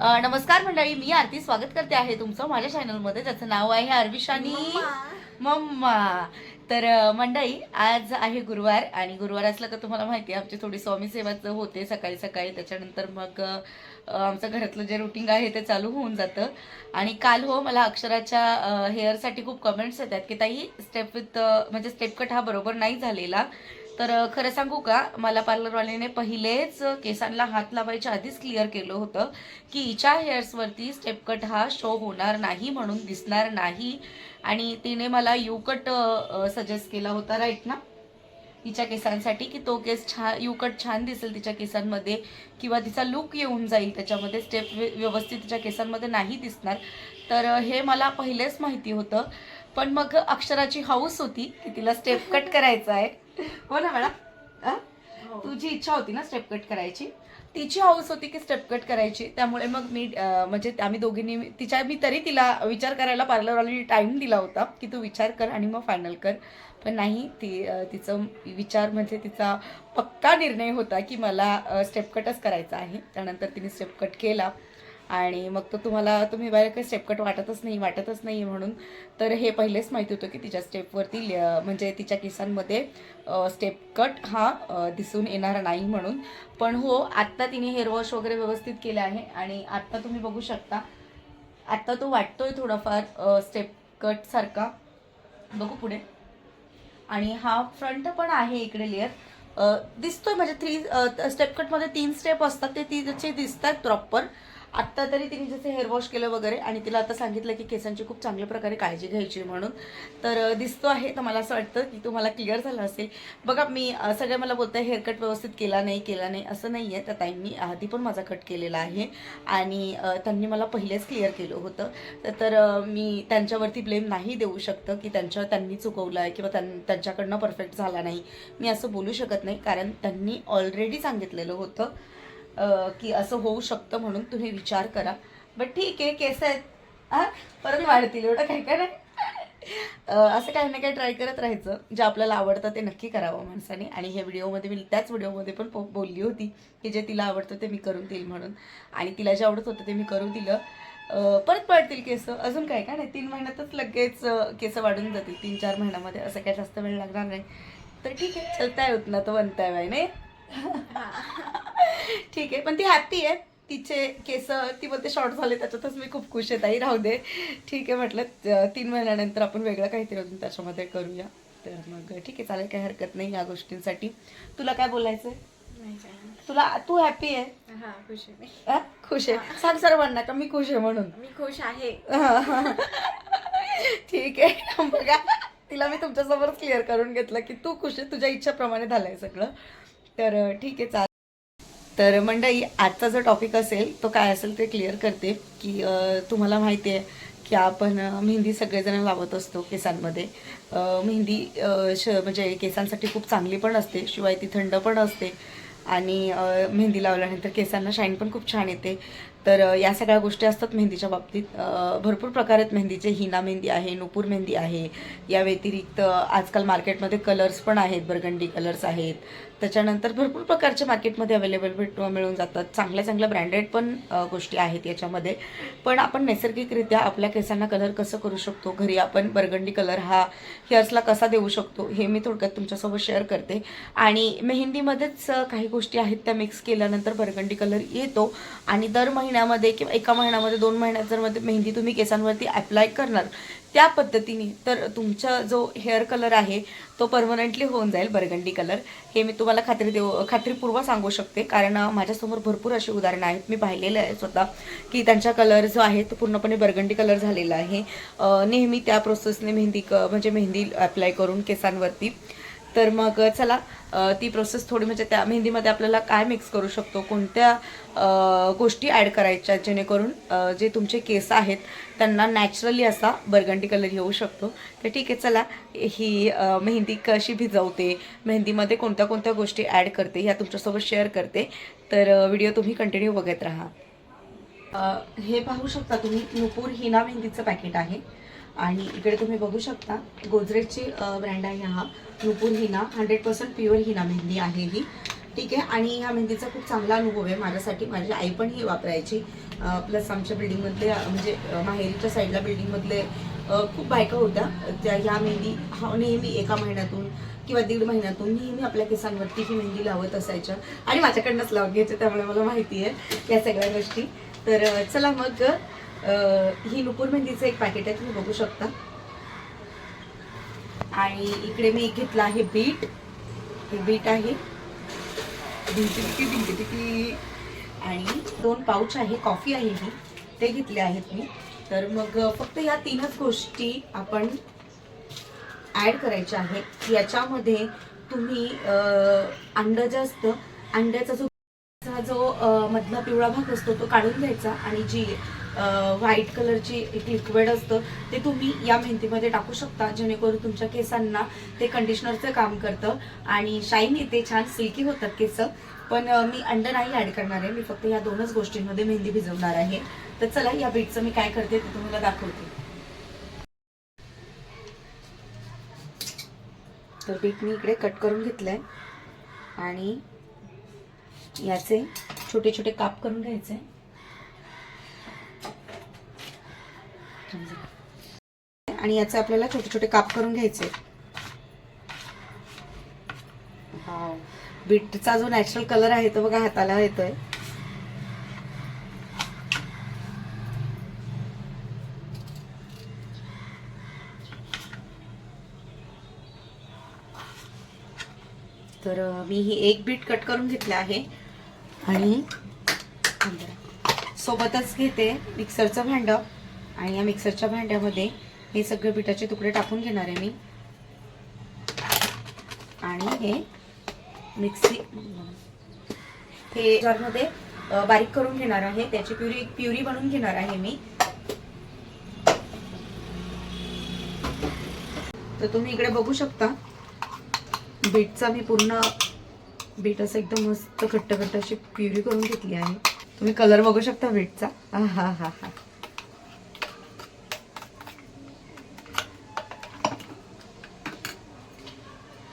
नमस्कार मंडळी मी आरती स्वागत करते आहे तुमचं माझ्या चॅनलमध्ये ज्याचं नाव आहे अर्विशानी मम्मा. तर मंडळी आज आहे गुरुवार आणि गुरुवार असलं का तुम्हाला माहिती आहे आमची थोडी स्वामी सेवाचं होते सकाळी सकाळी. त्याच्यानंतर मग आमचं घरातलं जे रुटीन आहे ते चालू होऊन जातं. आणि काल हो मला अक्षराच्या हेअरसाठी खूप कमेंट्स येतात की ताई स्टेप विथ म्हणजे स्टेप कट हा बरोबर नाही झालेला. तर खरं सांगू का मला पार्लरवाल्याने पहिलेच केसांना हात लावायच्या आधीच क्लिअर केलं होतं की हिच्या हेअर्सवरती स्टेप कट हा शो होणार नाही म्हणून दिसणार नाही. आणि तिने मला यू कट सजेस्ट केला होता राईट ना? तिच्या केसांसाठी की तो केस छान यू कट छान दिसेल तिच्या केसांमध्ये किंवा तिचा लुक येऊन जाईल त्याच्यामध्ये स्टेप व्यवस्थित तिच्या केसांमध्ये नाही दिसणार. तर हे मला पहिलेच माहिती होतं. पण मग अक्षराची हाऊस होती की तिला स्टेप कट करायचा आहे. हो ना मॅडम तुझी इच्छा होती ना स्टेप कट करायची? तिची हाऊस होती की स्टेप कट करायची. त्यामुळे मग मी म्हणजे आम्ही दोघींनी तिच्या मी तरी तिला विचार करायला पार्लरवाल्याने टाईम दिला होता की तू विचार कर आणि मग फायनल कर. पण नाही ती तिचं विचार म्हणजे तिचा पक्का निर्णय होता की मला स्टेप कटच करायचा आहे. त्यानंतर तिने स्टेप कट केला. आणि मग तो तुम्हाला तुम्ही बाहेर काही स्टेप कट वाटतच नाही वाटतच नाही म्हणून. तर हे पहिलेच माहिती होतं की तिच्या स्टेपवरती म्हणजे तिच्या केसांमध्ये स्टेप कट हा दिसून येणार नाही म्हणून. पण हो आत्ता तिने हेअर वॉश वगैरे व्यवस्थित केलं आहे आणि आत्ता तुम्ही बघू शकता. आत्ता तो वाटतोय थोडाफार स्टेप कटसारखा बघू पुढे. आणि हा फ्रंट पण आहे इकडे लेअर दिसतोय म्हणजे थ्री स्टेप कटमध्ये तीन स्टेप असतात ते तिचे दिसतात प्रॉपर आत्ता तरी तिने जसं हेअर वॉश केलं वगैरे आणि तिला आता सांगितलं की केसांची खूप चांगल्या प्रकारे काळजी घ्यायची म्हणून तर दिसतो आहे तर मला असं वाटतं की तुम्हाला क्लिअर झालं असेल. बघा मी सगळ्या सगळे मला बोलताय हेअरकट व्यवस्थित केला नाही केला नाही असं नाही आहे त्या ताईंनी आधी पण माझा कट केलेला आहे आणि त्यांनी मला पहिलेच क्लिअर केलं होतं. तर- मी त्यांच्यावरती ब्लेम नाही देऊ शकतं की त्यांच्या त्यांनी चुकवलं आहे किंवा त्यां त्यांच्याकडनं परफेक्ट झाला नाही. मी असं बोलू शकत नाही कारण त्यांनी ऑलरेडी सांगितलेलं होतं. की असं होऊ शकतं म्हणून तुम्ही विचार करा. बट ठीक आहे केस आहेत. हां परत वाढतील एवढं काही काय असं काही ना काही ट्राय करत राहायचं. जे आपल्याला आवडतं ते नक्की करावं माणसाने. आणि हे व्हिडिओमध्ये मी त्याच व्हिडिओमध्ये पण बोलली होती की जे तिला आवडतं ते मी करून देईल म्हणून. आणि तिला जे आवडत होतं ते मी करून दिलं. परत वाढतील केस. अजून काय का नाही. तीन महिन्यातच लगेच केस वाढून जातील. तीन चार महिन्यामध्ये. असं काय जास्त वेळ लागणार नाही. तर ठीक आहे चलताय होत ना तो बनताय बाय नाही? ठीक आहे पण ती हॅप्पी आहे. तिचे केस ती बोलते शॉर्ट झाले त्याच्यातच मी खूप खुश आहे ताई राहू दे. ठीक आहे म्हटलं तीन महिन्यानंतर आपण वेगळं काहीतरी अजून त्याच्यामध्ये करूया. तर मग ठीक आहे चालेल काही हरकत नाही या गोष्टींसाठी. तुला काय बोलायचं तुला तू हॅपी आहे? हा खुश आहे? खुश आहे. सांग सर्वांना का मी खुश आहे म्हणून? मी खुश आहे. ठीक आहे बघा. तिला मी तुमच्यासमोरच क्लिअर करून घेतलं की तू खुश आहे तुझ्या इच्छाप्रमाणे झालंय सगळं. तर ठीक आहे चालेल. तर मंडळी आजचा जो टॉपिक असेल तो काय असेल ते क्लिअर करते की तुम्हाला माहिती आहे की आपण मेहंदी सगळेजण लावत असतो केसांमध्ये. मेहंदी श म्हणजे केसांसाठी खूप चांगली पण असते शिवाय ती थंड पण असते. आणि मेहंदी लावल्यानंतर केसांना शाईन पण खूप छान येते. तर या सगळ्या गोष्टी असतात मेहंदीच्या बाबतीत. भरपूर प्रकार आहेत मेहंदीचे. हिना मेहंदी आहे नुपूर मेहंदी आहे. या व्यतिरिक्त आजकाल मार्केटमध्ये कलर्स पण आहेत. बर्गंडी कलर्स आहेत. त्याच्यानंतर भरपूर प्रकारचे मार्केटमध्ये अवेलेबल भेट मिळून जातात. चांगल्या चांगल्या ब्रँडेड पण गोष्टी आहेत याच्यामध्ये. पण आपण नैसर्गिकरित्या आपल्या केसांना कलर कसं करू शकतो? घरी आपण बर्गंडी कलर हा हेअर्सला कसा देऊ शकतो? हे मी थोडक्यात तुमच्यासोबत शेअर करते. आणि मेहंदीमध्येच काही गोष्टी आहेत त्या मिक्स केल्यानंतर बर्गंडी कलर येतो. आणि दर महिन्यामध्ये किंवा एका महिन्यामध्ये दोन महिन्यात जर मध्ये मेहंदी तुम्ही केसांवरती अप्लाय करणार त्या पद्धतीने तर तुमचा जो हेअर कलर आहे तो परमनंटली होऊन जाईल बर्गंडी कलर हे मी तुम्हाला खात्री देऊ खात्रीपूर्वक सांगू शकते. कारण माझ्यासमोर भरपूर अशी उदाहरणं आहेत. मी पाहिलेलं आहे स्वतः की त्यांचा कलर जो आहे तो पूर्णपणे बर्गंडी कलर झालेला आहे. नेहमी त्या प्रोसेसने मेहंदी क म्हणजे मेहंदी अप्लाय करून केसांवरती. तर मग चला ती प्रोसेस थोडी म्हणजे त्या मेहंदीमध्ये आपल्याला काय मिक्स करू शकतो? कोणत्या गोष्टी ॲड करायच्या? जेणेकरून जे तुमचे केस आहेत त्यांना नॅचरली असा बर्गंडी कलर येऊ शकतो. तर ठीक आहे चला. ही मेहंदी कशी भिजवते मेहंदीमध्ये कोणत्या कोणत्या गोष्टी ॲड करते ह्या तुमच्यासोबत शेअर करते. तर व्हिडिओ तुम्ही कंटिन्यू बघत राहा. हे पाहू शकता तुम्ही नुपूर हिना मेहंदीचं पॅकेट आहे. आणि इकडे तुम्ही बघू शकता गोदरेजची ब्रँड आहे हा. Nupur henna hundred percent pure henna mehndi आहे ही. ठीक आहे. आणि ह्या मेहंदीचा खूप चांगला अनुभव आहे माझ्यासाठी. माझी आई पण ही वापरायची. प्लस आमच्या बिल्डिंगमधले म्हणजे माहेरीच्या साईडला बिल्डिंगमधले खूप बायका होत्या. त्या ह्या मेहंदी हा नेहमी एका महिन्यातून किंवा दीड महिन्यातून नेहमी आपल्या केसांवरती ही मेहंदी लावत असायच्या. आणि माझ्याकडनंच लावून घ्यायचं त्यामुळे मला माहिती आहे या सगळ्या गोष्टी. तर चला मग ही नुपूर मेहंदीचं एक पॅकेट आहे तुम्ही बघू शकता. आणि इकडे मी घेतला आहे बीट हे बीट आहे. ढिंकी टिकी आणि दोन पाऊच आहे कॉफी आहे ही. ते घेतले आहेत मी. तर मग फक्त या तीनच गोष्टी आपण ॲड करायच्या आहेत. याच्यामध्ये तुम्ही अंडं अंड जे असतं अंड्याचा जो जो मधला पिवळा भाग असतो तो काढून घ्यायचा आणि जी व्हाईट कलरची एक लिक्विड असतं ते तुम्ही या मेहंदीमध्ये टाकू शकता जेणेकरून तुमच्या केसांना ते कंडिशनरचं काम करतं. आणि शाईन येते छान सिल्की होतात केस पण मी अंडं नाही ऍड करणार आहे मी फक्त या दोनच गोष्टींमध्ये मेहंदी भिजवणार आहे. तर चला या बीटचं मी काय करते ते तुम्हाला दाखवते. तर बीट मी इकडे कट करून घेतलंय. आणि याचे छोटे छोटे काप करून घ्यायचे. आणि याचे आपल्याला छोटे छोटे काप करून घ्यायचे. वाव. बीटचा जो नॅचरल कलर आहे तो बघा हाताला येतोय. तर मी ही एक बीट कट करून घेतलं आहे. आणि सोबतच घेते मिक्सरचं भांडं. आणि या मिक्सरच्या भांड्यामध्ये हे सगळे पिठाचे तुकडे टाकून घेणार आहे मी. आणि हे मिक्सी हे जारमध्ये बारीक करून घेणार आहे. त्याची प्युरी प्युरी बनवून घेणार आहे मी. तर तुम्ही इकडे बघू शकता बीटचा मी पूर्ण बीट असं एकदम मस्त घट्ट घट्ट अशी प्युरी करून घेतली आहे. तुम्ही कलर बघू शकता बीटचा. हा हा हा हा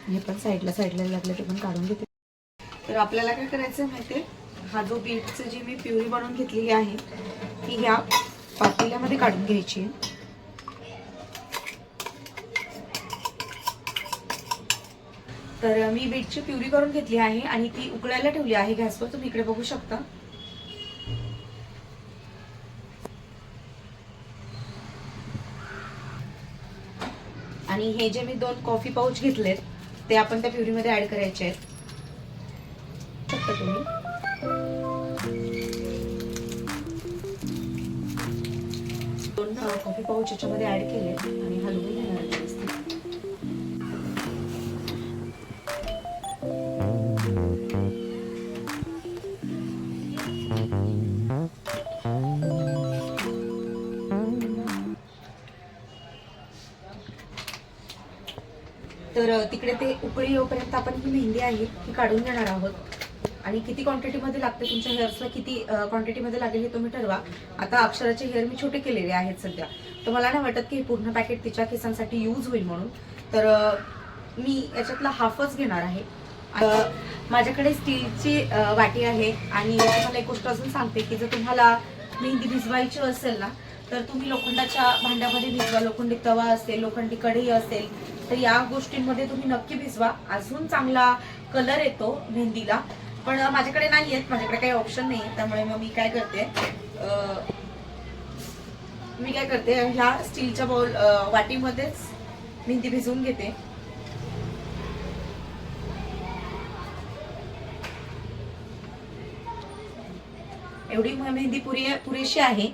हे पण साईडला साईडला लागलं ते पण काढून घेते. तर आपल्याला काय करायचं माहितीये? हा जो बीटचं जी मी प्युरी बनवून घेतलेली आहे ती ह्या पातेल्यामध्ये काढून घ्यायची आहे. तर मी बीटची प्युरी करून घेतली आहे आणि ती उकळायला ठेवली आहे. गॅसवर तुम्ही इकडे बघू शकता. आणि हे जे मी दोन कॉफी पाऊच घेतलेत ते आपण त्या प्युरीमध्ये ऍड करायचे आहेत फक्त तुम्ही दोन कॉफी पाऊच याच्यामध्ये ऍड केले आणि हलवून घेणार व्यवस्थित. तर तिकडे ते उकळी येऊपर्यंत आपण ही मेहंदी आहे ही काढून घेणार आहोत. आणि किती क्वांटिटीमध्ये लागते तुमच्या हेअर्सला किती क्वांटिटीमध्ये लागेल हे तुम्ही ठरवा. आता अक्षराचे हेअर मी छोटे केलेले आहेत सध्या. तर मला नाही वाटत की हे पूर्ण पॅकेट तिच्या केसांसाठी यूज होईल म्हणून. तर मी याच्यातला हाफच घेणार आहे. माझ्याकडे स्टीलची वाटी आहे आणि तुम्हाला एक गोष्ट अजून सांगते की जर तुम्हाला मेहंदी भिजवायची असेल ना तर तुम्ही लोखंडाच्या भांड्यामध्ये भिजवा. लोखंडी तवा असेल लोखंडी कढई असेल तर या गोष्टींमध्ये तुम्ही नक्की भिजवा. अजून चांगला कलर येतो मेहंदीला. पण माझ्याकडे नाही आहेत माझ्याकडे काही ऑप्शन नाही त्यामुळे मग मी काय करते मी काय करते ह्या स्टीलच्या बाउल वाटीमध्येच मेहंदी भिजवून घेते. एवढी मेहंदी पुरी पुरेशी आहे.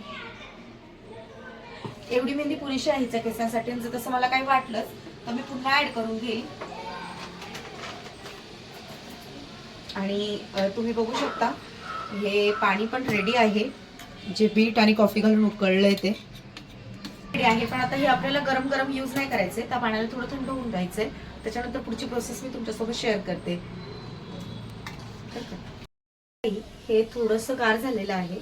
एवढी मेहंदी पुरेशी आहे हिच्या केसांसाठी. जर तसं मला काही वाटलं तर मी पुन्हा ऍड करून घेईल. आणि तुम्ही बघू शकता हे पाणी पण रेडी आहे. जे बीट आणि कॉफी घालून उकळलंय ते. रेडी आहे पण आता हे आपल्याला गरम गरम यूज नाही करायचे त्या पाण्याला थोडं थंड होऊन द्यायचंय त्याच्यानंतर पुढची प्रोसेस मी तुमच्यासोबत शेअर करते. हे थोडस गार झालेलं आहे.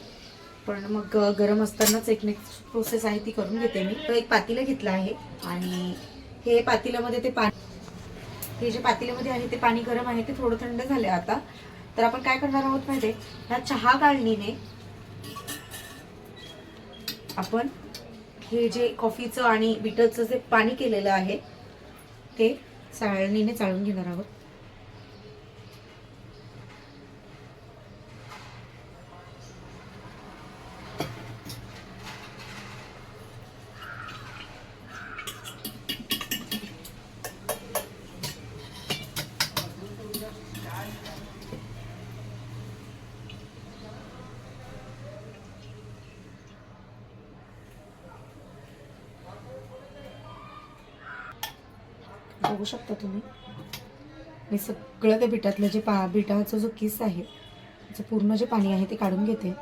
पण मग गरम असतानाच एक नेक्स्ट प्रोसेस आहे ती करून घेते मी. तर एक पातीला घेतलं आहे. आणि हे पातेल्यामध्ये ते पाणी हे जे पातेल्यामध्ये आहे ते पाणी गरम आहे ते थोडं थंड झालं आता. तर आपण काय करणार आहोत माहिती ह्या चहा गाळणीने आपण हे जे कॉफीचं आणि बिटरचं जे पाणी केलेलं आहे ते चाळणीने चाळून घेणार आहोत. बघू शकता तुम्ही. मी सगळं त्या बिटातलं जे पा बिटाचा जो किस आहे त्याचं पूर्ण जे पाणी आहे ते काढून घेते.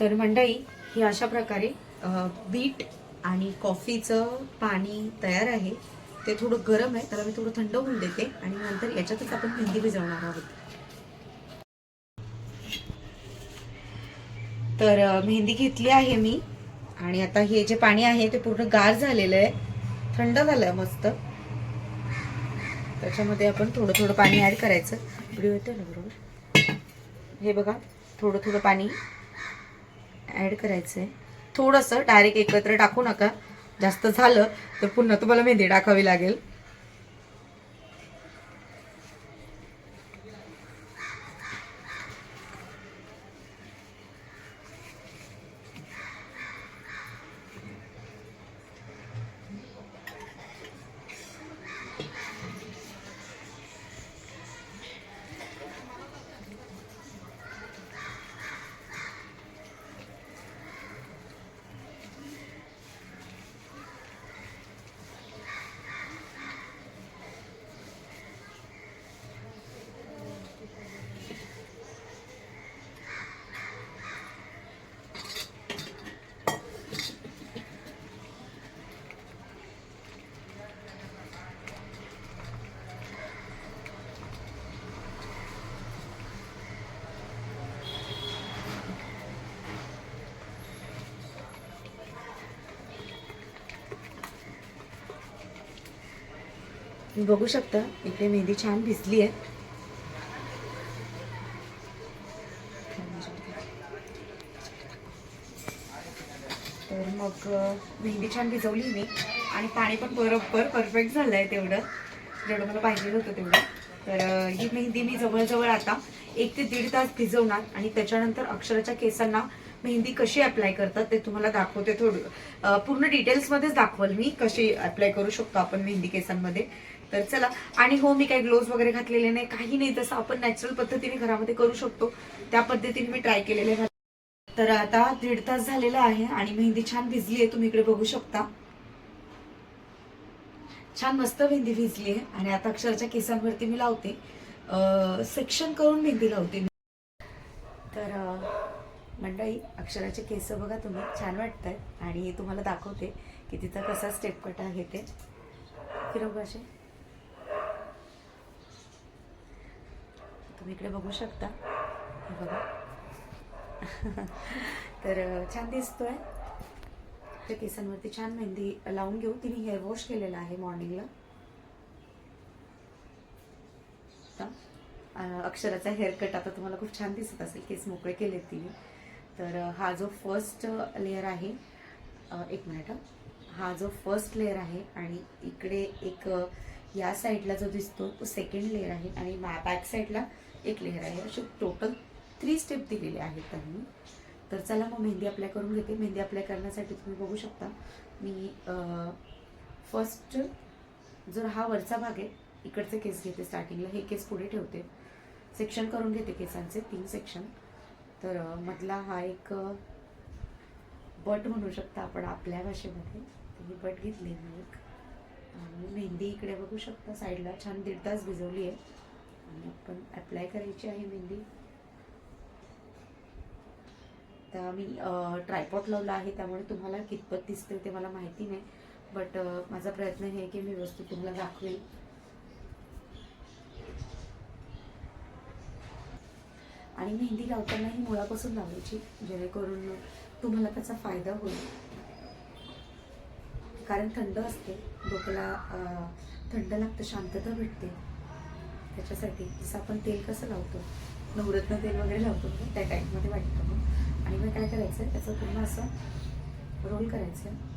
तर मंडई ही अशा प्रकारे बीट आणि कॉफीचं पाणी तयार आहे. ते थोडं गरम आहे त्याला मी थोडं थंड होऊन देते आणि नंतर याच्यातच आपण मेहंदी भिजवणार आहोत. तर मेहंदी घेतली आहे मी. आणि आता हे जे पाणी आहे ते पूर्ण गार झालेलं आहे. थंड झालंय मस्त. त्याच्यामध्ये आपण थोडं थोडं पाणी ऍड करायचं. व्हिडिओ येतो ना बरोबर? हे बघा थोडं थोडं पाणी ऍड करायचं आहे थोडंसं डायरेक्ट एकत्र टाकू नका. जास्त झालं तर पुन्हा तुम्हाला मेहंदी टाकावी लागेल. बघू शकता इकडे मेहंदी छान भिजली आहे. तर मग मेहंदी छान भिजवली मी. आणि पाणी पण बरोबर परफेक्ट झालं आहे तेवढं. जेवढं मला पाहिजे होतं तेवढं. तर ही मेहंदी मी जवळजवळ आता एक ते दीड तास भिजवणार. आणि त्याच्यानंतर अक्षराच्या केसांना मेहंदी कशी अप्लाय करतात ते तुम्हाला दाखवते थोडं. पूर्ण डिटेल्समध्येच दाखवल मी कशी अप्लाय करू शकतो आपण मेहंदी केसांमध्ये. तर चला. आणि हो मी काही ग्लोव्ज वगैरे घातलेले नाही काही नाही. जसं आपण नॅचरल पद्धतीने घरामध्ये करू शकतो त्या पद्धतीने मी ट्राय केलेले तर आता दीड तास झालेला आहे आणि मेहंदी छान भिजली आहे. तुम्ही इकडे बघू शकता. छान मस्त मेहंदी भिजली आहे. आणि आता अक्षरच्या केसांवरती मी लावते. सेक्शन करून मेहंदी लावते मी. तर मंडळी अक्षराचे केस बघा तुम्ही. छान वाटत आहेत आणि तुम्हाला दाखवते की तिचा कसा स्टेप कट आहे ते. फिरव असे तुम्ही इकडे बघू शकता. हे बघा. तर छान दिसतोय. त्या केसांवरती छान मेहंदी लावून घेऊ. तिने हेअर वॉश केलेला आहे मॉर्निंगला अक्षराचा हेअर कट आता तुम्हाला खूप छान दिसत असेल. केस मोकळे केले तिने. तर हा जो फर्स्ट लेअर आहे एक मिनिट हा. जो फर्स्ट लेअर आहे आणि इकडे एक या साईडला जो दिसतो तो सेकंड लेअर आहे. आणि बॅक साईडला एक लेअर आहे. असे टोटल थ्री स्टेप दिलेले आहेत त्यांनी. तर चला मग मेहंदी अप्लाय करून घेते. मेहंदी अप्लाय करण्यासाठी तुम्ही बघू शकता. मी फर्स्ट जर हा वरचा भाग आहे इकडचे केस घेते स्टार्टिंगला हे केस पुढे ठेवते. सेक्शन करून घेते केसांचे तीन सेक्शन तर मधला हा एक बट म्हणू शकता आपण आपल्या भाषेमध्ये. तर ही बट घेतली मी एक आणि मेहंदी इकडे बघू शकता. साईडला छान दीड तास भिजवली आहे. आणि आपण अप्लाय करायची आहे मेहंदी. तर मी ट्रायपॉट लावला आहे त्यामुळे तुम्हाला कितपत दिसते ते मला माहिती नाही. बट माझा प्रयत्न हे आहे की मी वस्तू तुम्हाला दाखवेल. आणि मेहंदी लावताना ही मुळापासून लावायची जेणेकरून तुम्हाला त्याचा फायदा होईल. कारण थंड असते डोक्याला थंड लागतं शांतता भेटते. त्याच्यासाठी जसं आपण तेल कसं लावतो नवरत्न तेल वगैरे लावतो त्या टाईपमध्ये वाटतं मग. आणि मग काय करायचं त्याचं पूर्ण असं रोल करायचं.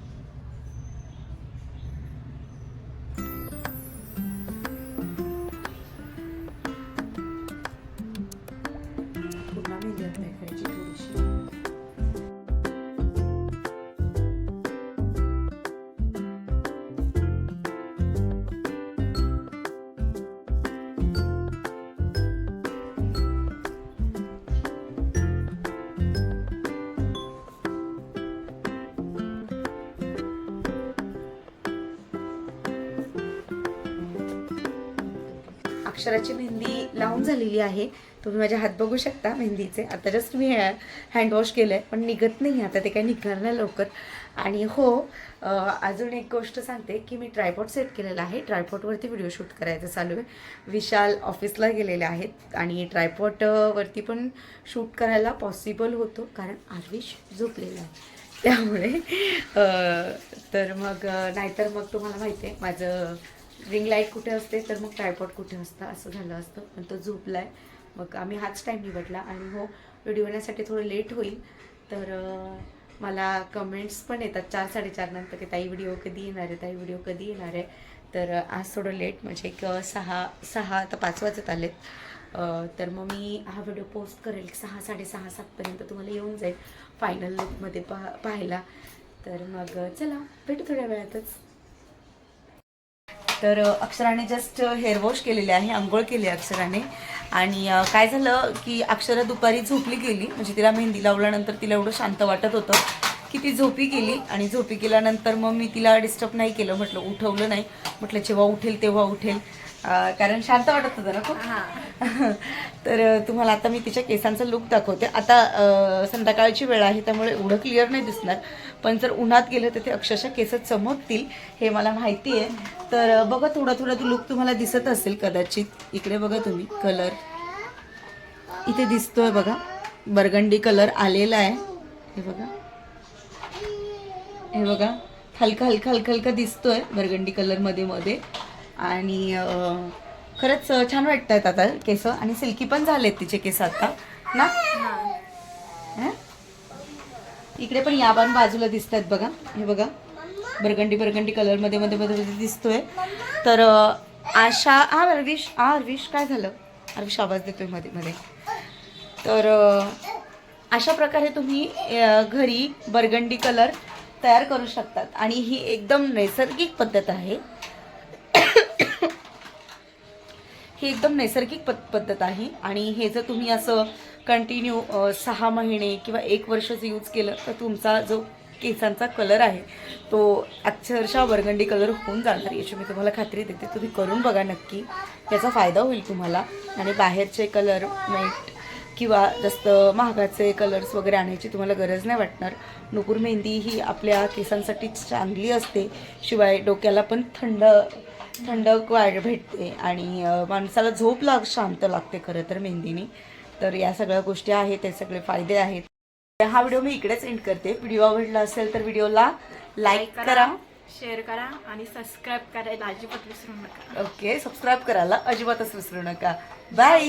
अक्षराची मेहंदी लावून झालेली आहे. तुम्ही माझे हात बघू शकता मेहंदीचे. आता जस्ट मी हँडवॉश केलं आहे पण निघत नाही आता ते काही निघणार नाही लवकर. आणि हो अजून एक गोष्ट सांगते की मी ट्रायपॉट सेट केलेला आहे. ट्रायपॉटवरती व्हिडिओ शूट करायचं चालू आहे. विशाल ऑफिसला गेलेले आहेत. आणि ट्रायपॉटवरती पण शूट करायला पॉसिबल होतो. कारण आर्विश झोपलेला आहे. त्यामुळे तर मग नाहीतर मग तुम्हाला माहिती आहे माझं रिंग लाइट कुठे असते तर मग ट्रायपॉट कुठे असतं? असं झालं असतं. पण तो झोपला आहे मग आम्ही हाच टाईम निवडला. आणि हो व्हिडिओ येण्यासाठी थोडं लेट होईल. तर मला कमेंट्स पण येतात. चार साडेचार नंतर की ताई व्हिडिओ कधी येणार आहे? ताई व्हिडिओ कधी येणार आहे? तर आज थोडं लेट म्हणजे एक सहा सहा आता पाच वाजत आलेत. तर मग मी हा व्हिडिओ पोस्ट करेल. सहा साडेसहा सातपर्यंत तुम्हाला येऊन जाईल. फायनल लुकमध्ये पा पाहायला. तर मग चला. भेटू थोड्या वेळातच. तर अक्षराने जस्ट हेअर वॉश केलेले आहे आंघोळ केली अक्षराने. आणि काय झालं की अक्षरा दुपारी झोपली गेली. म्हणजे तिला मेहंदी लावल्यानंतर तिला एवढं शांत वाटत होतं की ती झोपी गेली. आणि झोपी गेल्यानंतर मग मी तिला डिस्टर्ब नाही केलं. म्हटलं उठवलं नाही. म्हटलं जेव्हा उठेल तेव्हा उठेल. कारण शांत वाटत होतं ना खूप? तर तुम्हाला आता मी तिच्या केसांचा लुक दाखवते. आता संध्याकाळची वेळ आहे त्यामुळे एवढं क्लिअर नाही दिसणार. पण जर उन्हात गेलं तर ते अक्षरशः केस चमकतील हे मला माहिती आहे. तर बघा थोडा थोडा लुक तुम्हाला दिसत असेल कदाचित. इकडे बघा तुम्ही कलर इथे दिसतोय बघा. बरगंडी कलर आलेला आहे. हे बघा. हे बघा. हलका हलका हलका हलका दिसतोय बरगंडी कलरमध्ये मध्ये. आणि खरंच छान वाटतात आता केस आणि सिल्की पण झालेत तिचे केस आता. ना? हं? इकडे पण या पण बाजूला दिसत आहेत बघा. हे बघा. बरगंडी बरगंडी कलरमध्ये मध्ये मध्ये मध्ये दिसतोय. तर आशा हा अरविश हा अरविश काय झालं? अरविश आवाज देतोयमध्ये मध्ये. तर अशा प्रकारे तुम्ही घरी बरगंडी कलर तयार करू शकतात. आणि ही एकदम नैसर्गिक पद्धत आहे. ही एकदम नैसर्गिक पद पद्धत आहे. आणि हे जर तुम्ही असं कंटिन्यू सहा महिने किंवा एक वर्ष यूज केलं तर तुमचा जो केसांचा कलर आहे तो अक्षरशः वर्गंडी कलर होऊन जाणार. याची मी तुम्हाला खात्री देते. तुम्ही करून बघा नक्की. याचा फायदा होईल तुम्हाला. आणि बाहेरचे कलर मेट किंवा जास्त महागाचे कलर्स वगैरे आणायची तुम्हाला गरज नाही वाटणार. नुपूर मेहंदी ही आपल्या केसांसाठी चांगली असते. शिवाय डोक्याला पण थंड थंड वाढ भेटते आणि माणसाला झोप लाग शांत लागते खरं तर मेहंदीने. तर या सगळ्या गोष्टी आहेत ते सगळे फायदे आहेत. हा व्हिडिओ मी इकडेच एंड करते. व्हिडिओ आवडला असेल तर व्हिडिओला लाईक करा शेअर करा आणि सबस्क्राईब करायला अजिबात विसरू नका. ओके सबस्क्राईब करायला अजिबातच विसरू नका. बाय!